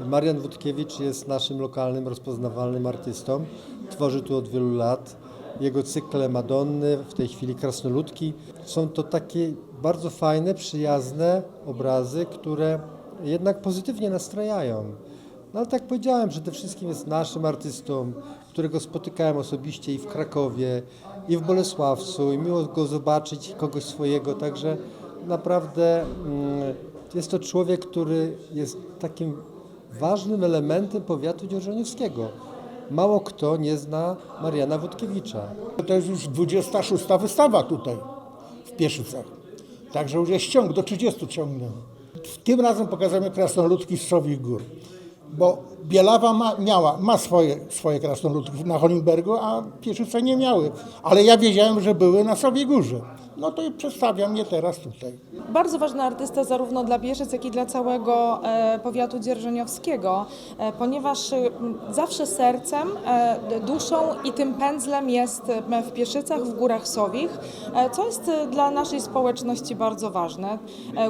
Marian Wódkiewicz jest naszym lokalnym, rozpoznawalnym artystą. Tworzy tu od wielu lat. Jego cykle Madonny, w tej chwili Krasnoludki. Są to takie bardzo fajne, przyjazne obrazy, które jednak pozytywnie nastrajają. No ale tak powiedziałem, przede wszystkim jest naszym artystą, którego spotykałem osobiście i w Krakowie, i w Bolesławcu, i miło go zobaczyć, kogoś swojego, także naprawdę mm, jest to człowiek, który jest takim ważnym elementem powiatu dzierżoniowskiego. Mało kto nie zna Mariana Wódkiewicza. To jest już 26 wystawa tutaj w Pieszycach. Także już jest ciąg, do 30 ciągnę. Tym razem pokazujemy krasnoludki z Sowich Gór. Bo Bielawa ma, miała, ma swoje, swoje krasnoludki na Holimbergu, a Pieszyce nie miały. Ale ja wiedziałem, że były na Sowiej Górze. No to przedstawiam je teraz tutaj. Bardzo ważny artysta zarówno dla Bieszyc, jak i dla całego e, powiatu dzierżoniowskiego, e, ponieważ zawsze sercem, e, duszą i tym pędzlem jest w Pieszycach, w Górach Sowich, co jest dla naszej społeczności bardzo ważne.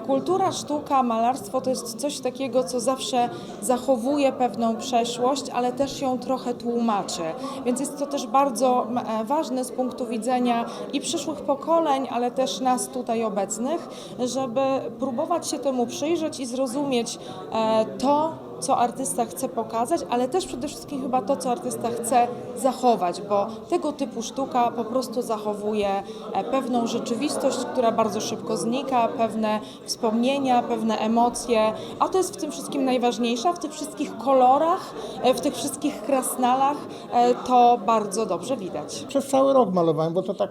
Kultura, sztuka, malarstwo to jest coś takiego, co zawsze zachowuje pewną przeszłość, ale też ją trochę tłumaczy. Więc jest to też bardzo ważne z punktu widzenia i przyszłych pokoleń, ale też nas tutaj obecnych, żeby próbować się temu przyjrzeć i zrozumieć e, to, co artysta chce pokazać, ale też przede wszystkim chyba to, co artysta chce zachować, bo tego typu sztuka po prostu zachowuje e, pewną rzeczywistość, która bardzo szybko znika, pewne wspomnienia, pewne emocje, a to jest w tym wszystkim najważniejsze, w tych wszystkich kolorach, e, w tych wszystkich krasnalach to bardzo dobrze widać. Przez cały rok malowałem, bo to tak,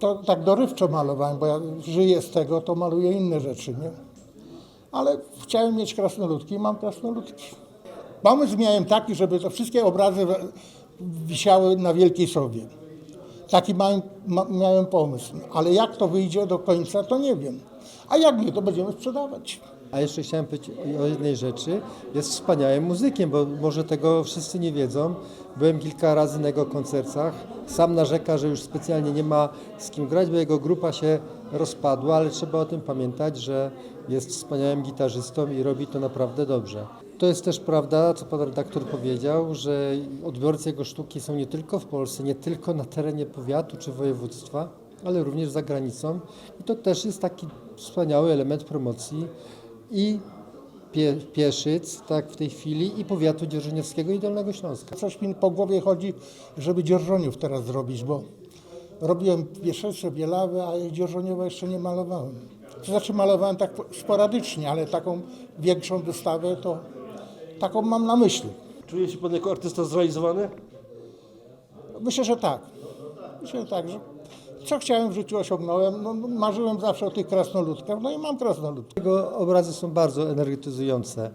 to tak dorywczo malowałem, bo ja żyję z tego, to maluję inne rzeczy, nie? Ale chciałem mieć krasnoludki i mam krasnoludki. Pomysł miałem taki, żeby to wszystkie obrazy wisiały na Wielkiej Sowie. Taki małem, ma, miałem pomysł. Ale jak to wyjdzie do końca, to nie wiem. A jak nie, to będziemy sprzedawać. A jeszcze chciałem powiedzieć o jednej rzeczy. Jest wspaniałym muzykiem, bo może tego wszyscy nie wiedzą. Byłem kilka razy na jego koncertach. Sam narzeka, że już specjalnie nie ma z kim grać, bo jego grupa się rozpadła, ale trzeba o tym pamiętać, że jest wspaniałym gitarzystą i robi to naprawdę dobrze. To jest też prawda, co pan redaktor powiedział, że odbiorcy jego sztuki są nie tylko w Polsce, nie tylko na terenie powiatu czy województwa, ale również za granicą. I to też jest taki wspaniały element promocji i Pie, Pieszyc, tak w tej chwili, i powiatu dzierżoniowskiego i Dolnego Śląska. Coś mi po głowie chodzi, żeby dzierżoniów teraz zrobić, bo robiłem Pieszyce, Bielawę, a dzierżoniowa jeszcze nie malowałem. To znaczy malowałem tak sporadycznie, ale taką większą wystawę to taką mam na myśli. Czuje się pan jako artysta zrealizowany? Myślę, że tak. Myślę, że tak, że co chciałem w życiu osiągnąłem. No, marzyłem zawsze o tych krasnoludkach, no i mam krasnoludki. Jego obrazy są bardzo energetyzujące.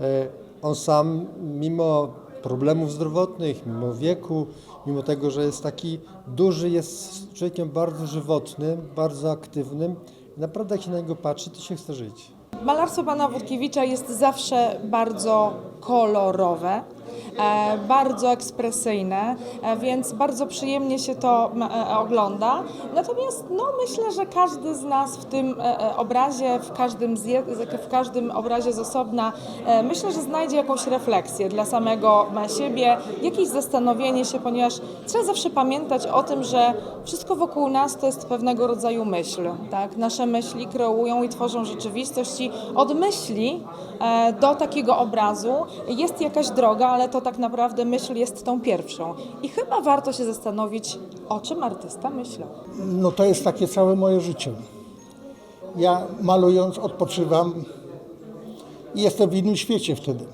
E, On sam, mimo problemów zdrowotnych, mimo wieku, mimo tego, że jest taki duży, jest człowiekiem bardzo żywotnym, bardzo aktywnym. Naprawdę jak się na niego patrzy, to się chce żyć. Malarstwo pana Wódkiewicza jest zawsze bardzo kolorowe, bardzo ekspresyjne, e, więc bardzo przyjemnie się to e, ogląda. Natomiast no, myślę, że każdy z nas w tym e, e, obrazie, w każdym, w każdym obrazie z osobna, e, myślę, że znajdzie jakąś refleksję dla samego e, siebie, jakieś zastanowienie się, ponieważ trzeba zawsze pamiętać o tym, że wszystko wokół nas to jest pewnego rodzaju myśl. Tak? Nasze myśli kreują i tworzą rzeczywistość i od myśli e, do takiego obrazu jest jakaś droga, ale to tak naprawdę myśl jest tą pierwszą. I chyba warto się zastanowić, o czym artysta myślał. No to jest takie całe moje życie. Ja malując odpoczywam i jestem w innym świecie wtedy.